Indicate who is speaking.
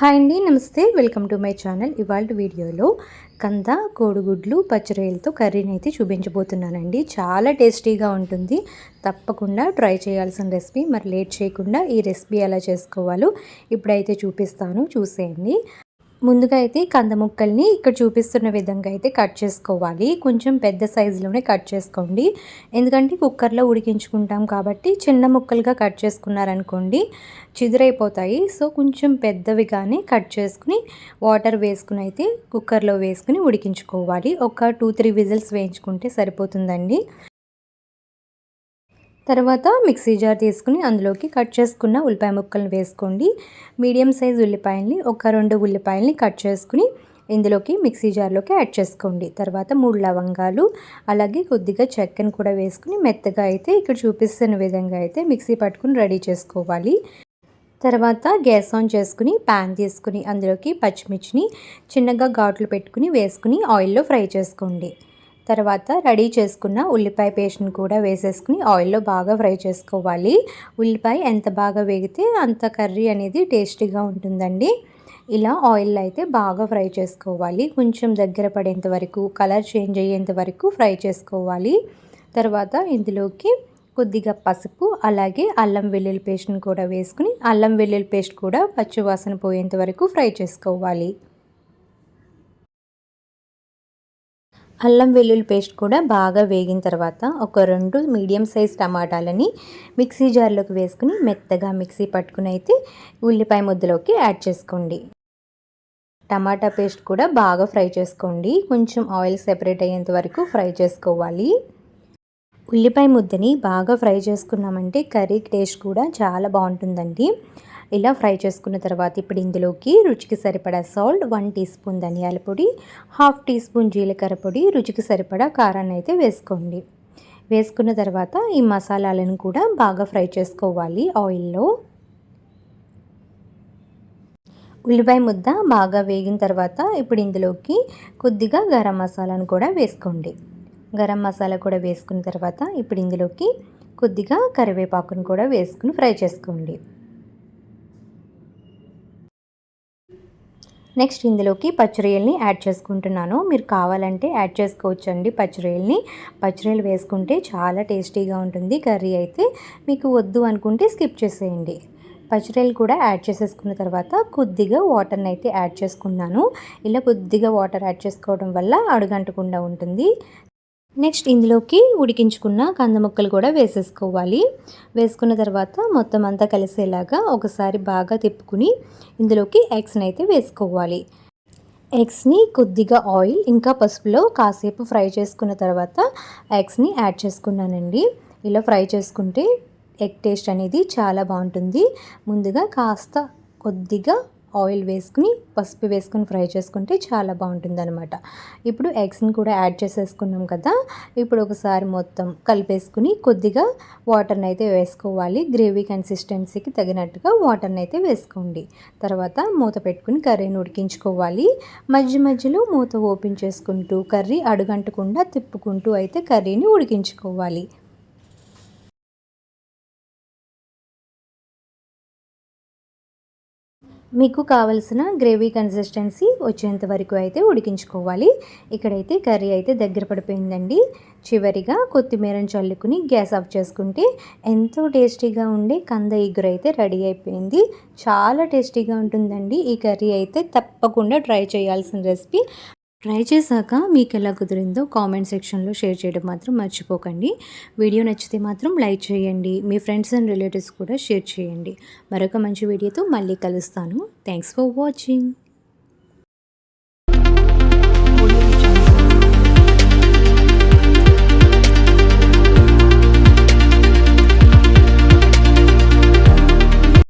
Speaker 1: Hi అండి నమస్తే. Welcome to my channel. ఇవాళ వీడియోలో కంద కోడిగుడ్లు పచ్చిరొయ్యలతో కర్రీని అయితే చూపించబోతున్నానండి. చాలా టేస్టీగా ఉంటుంది. తప్పకుండా ట్రై చేయాల్సిన రెసిపీ. మరి లేట్ చేయకుండా ఈ రెసిపీ ఎలా చేసుకోవాలో ఇప్పుడైతే చూపిస్తాను. చూసేయండి. ముందుగా అయితే కంద ముక్కల్ని ఇక్కడ చూపిస్తున్న విధంగా అయితే కట్ చేసుకోవాలి. కొంచెం పెద్ద సైజులోనే కట్ చేసుకోండి. ఎందుకంటే కుక్కర్లో ఉడికించుకుంటాం కాబట్టి చిన్న ముక్కలుగా కట్ చేసుకున్నారనుకోండి చిదురైపోతాయి. సో కొంచెం పెద్దవిగానే కట్ చేసుకుని వాటర్ వేసుకుని అయితే కుక్కర్లో వేసుకుని ఉడికించుకోవాలి. ఒక టూ త్రీ విజిల్స్ వేయించుకుంటే సరిపోతుందండి. తర్వాత మిక్సీ జార్ తీసుకుని అందులోకి కట్ చేసుకున్న ఉల్లిపాయ ముక్కలను వేసుకోండి. మీడియం సైజ్ ఉల్లిపాయల్ని ఒక రెండు ఉల్లిపాయల్ని కట్ చేసుకుని ఇందులోకి మిక్సీ జార్లోకి యాడ్ చేసుకోండి. తర్వాత మూడు లవంగాలు అలాగే కొద్దిగా చెక్కను కూడా వేసుకుని మెత్తగా అయితే ఇక్కడ చూపిస్తున్న విధంగా అయితే మిక్సీ పట్టుకుని రెడీ చేసుకోవాలి. తర్వాత గ్యాస్ ఆన్ చేసుకుని ప్యాన్ తీసుకుని అందులోకి పచ్చిమిర్చిని చిన్నగా ఘాట్లు పెట్టుకుని వేసుకుని ఆయిల్లో ఫ్రై చేసుకోండి. తర్వాత రెడీ చేసుకున్న ఉల్లిపాయ పేస్ట్ని కూడా వేసేసుకుని ఆయిల్లో బాగా ఫ్రై చేసుకోవాలి. ఉల్లిపాయ ఎంత బాగా వేగితే అంత కర్రీ అనేది టేస్టీగా ఉంటుందండి. ఇలా ఆయిల్ అయితే బాగా ఫ్రై చేసుకోవాలి. కొంచెం దగ్గర పడేంత వరకు కలర్ చేంజ్ అయ్యేంత వరకు ఫ్రై చేసుకోవాలి. తర్వాత ఇందులోకి కొద్దిగా పసుపు అలాగే అల్లం వెల్లుల్లి పేస్ట్ని కూడా వేసుకుని అల్లం వెల్లుల్లి పేస్ట్ కూడా పచ్చివాసన పోయేంత వరకు ఫ్రై చేసుకోవాలి. అల్లం వెల్లుల్లి పేస్ట్ కూడా బాగా వేగిన తర్వాత ఒక రెండు మీడియం సైజ్ టమాటాలని మిక్సీ జార్లోకి వేసుకుని మెత్తగా మిక్సీ పట్టుకుని అయితే ఉల్లిపాయ ముద్దలోకి యాడ్ చేసుకోండి. టమాటా పేస్ట్ కూడా బాగా ఫ్రై చేసుకోండి. కొంచెం ఆయిల్ సెపరేట్ అయ్యేంత వరకు ఫ్రై చేసుకోవాలి. ఉల్లిపాయ ముద్దని బాగా ఫ్రై చేసుకున్నామంటే కర్రీ టేస్ట్ కూడా చాలా బాగుంటుందండి. ఇలా ఫ్రై చేసుకున్న తర్వాత ఇప్పుడు ఇందులోకి రుచికి సరిపడా సాల్ట్ వన్ టీ స్పూన్ ధనియాల పొడి హాఫ్ టీ స్పూన్ జీలకర్ర పొడి రుచికి సరిపడా కారాన్ని అయితే వేసుకోండి. వేసుకున్న తర్వాత ఈ మసాలాలను కూడా బాగా ఫ్రై చేసుకోవాలి ఆయిల్లో. ఉల్లిపాయ ముద్ద బాగా వేగిన తర్వాత ఇప్పుడు ఇందులోకి కొద్దిగా గరం మసాలాను కూడా వేసుకోండి. గరం మసాలా కూడా వేసుకున్న తర్వాత ఇప్పుడు ఇందులోకి కొద్దిగా కరివేపాకును కూడా వేసుకుని ఫ్రై చేసుకోండి. నెక్స్ట్ ఇందులోకి పచ్చిరొయ్యల్ని యాడ్ చేసుకుంటున్నాను. మీరు కావాలంటే యాడ్ చేసుకోవచ్చండి పచ్చిరొయ్యల్ని పచ్చిరొయ్యలు వేసుకుంటే చాలా టేస్టీగా ఉంటుంది. కర్రీ అయితే మీకు వద్దు అనుకుంటే స్కిప్ చేసేయండి. పచ్చిరొయ్యలు కూడా యాడ్ చేసేసుకున్న తర్వాత కొద్దిగా వాటర్ని అయితే యాడ్ చేసుకున్నాను. ఇలా కొద్దిగా వాటర్ యాడ్ చేసుకోవడం వల్ల అడుగంటకుండా ఉంటుంది. నెక్స్ట్ ఇందులోకి ఉడికించుకున్న కంద ముక్కలు కూడా వేసేసుకోవాలి. వేసుకున్న తర్వాత మొత్తం అంతా కలిసేలాగా ఒకసారి బాగా తిప్పుకుని ఇందులోకి ఎగ్స్ని అయితే వేసుకోవాలి. ఎగ్స్ని కొద్దిగా ఆయిల్ ఇంకా పసుపులో కాసేపు ఫ్రై చేసుకున్న తర్వాత ఎగ్స్ని యాడ్ చేసుకున్నానండి. ఇలా ఫ్రై చేసుకుంటే ఎగ్ టేస్ట్ అనేది చాలా బాగుంటుంది. ముందుగా కాస్త కొద్దిగా ఆయిల్ వేసుకుని పసుపు వేసుకుని ఫ్రై చేసుకుంటే చాలా బాగుంటుంది అనమాట ఇప్పుడు ఎగ్స్ని కూడా యాడ్ చేసేసుకున్నాం కదా ఇప్పుడు ఒకసారి మొత్తం కలిపేసుకుని కొద్దిగా వాటర్ని అయితే వేసుకోవాలి. గ్రేవీ కన్సిస్టెన్సీకి తగినట్టుగా వాటర్ని అయితే వేసుకోండి. తర్వాత మూత పెట్టుకుని కర్రీని ఉడికించుకోవాలి. మధ్య మధ్యలో మూత ఓపెన్ చేసుకుంటూ కర్రీ అడుగంటకుండా తిప్పుకుంటూ అయితే కర్రీని ఉడికించుకోవాలి. మీకు కావలసిన గ్రేవీ కన్సిస్టెన్సీ వచ్చేంత వరకు అయితే ఉడికించుకోవాలి. ఇక్కడైతే కర్రీ అయితే దగ్గర పడిపోయిందండి. చివరిగా కొత్తిమీరను చల్లుకుని గ్యాస్ ఆఫ్ చేసుకుంటే ఎంతో టేస్టీగా ఉండే కంద ఎగురైతే అయితే రెడీ అయిపోయింది. చాలా టేస్టీగా ఉంటుందండి. ఈ కర్రీ అయితే తప్పకుండా ట్రై చేయాల్సిన రెసిపీ. ట్రై చేశాక మీకు ఎలా కుదిరిందో కామెంట్ సెక్షన్లో షేర్ చేయడం మాత్రం మర్చిపోకండి. వీడియో నచ్చితే మాత్రం లైక్ చేయండి. మీ ఫ్రెండ్స్ అండ్ రిలేటివ్స్ కూడా షేర్ చేయండి. మరొక మంచి వీడియోతో మళ్ళీ కలుస్తాను. Thanks for watching.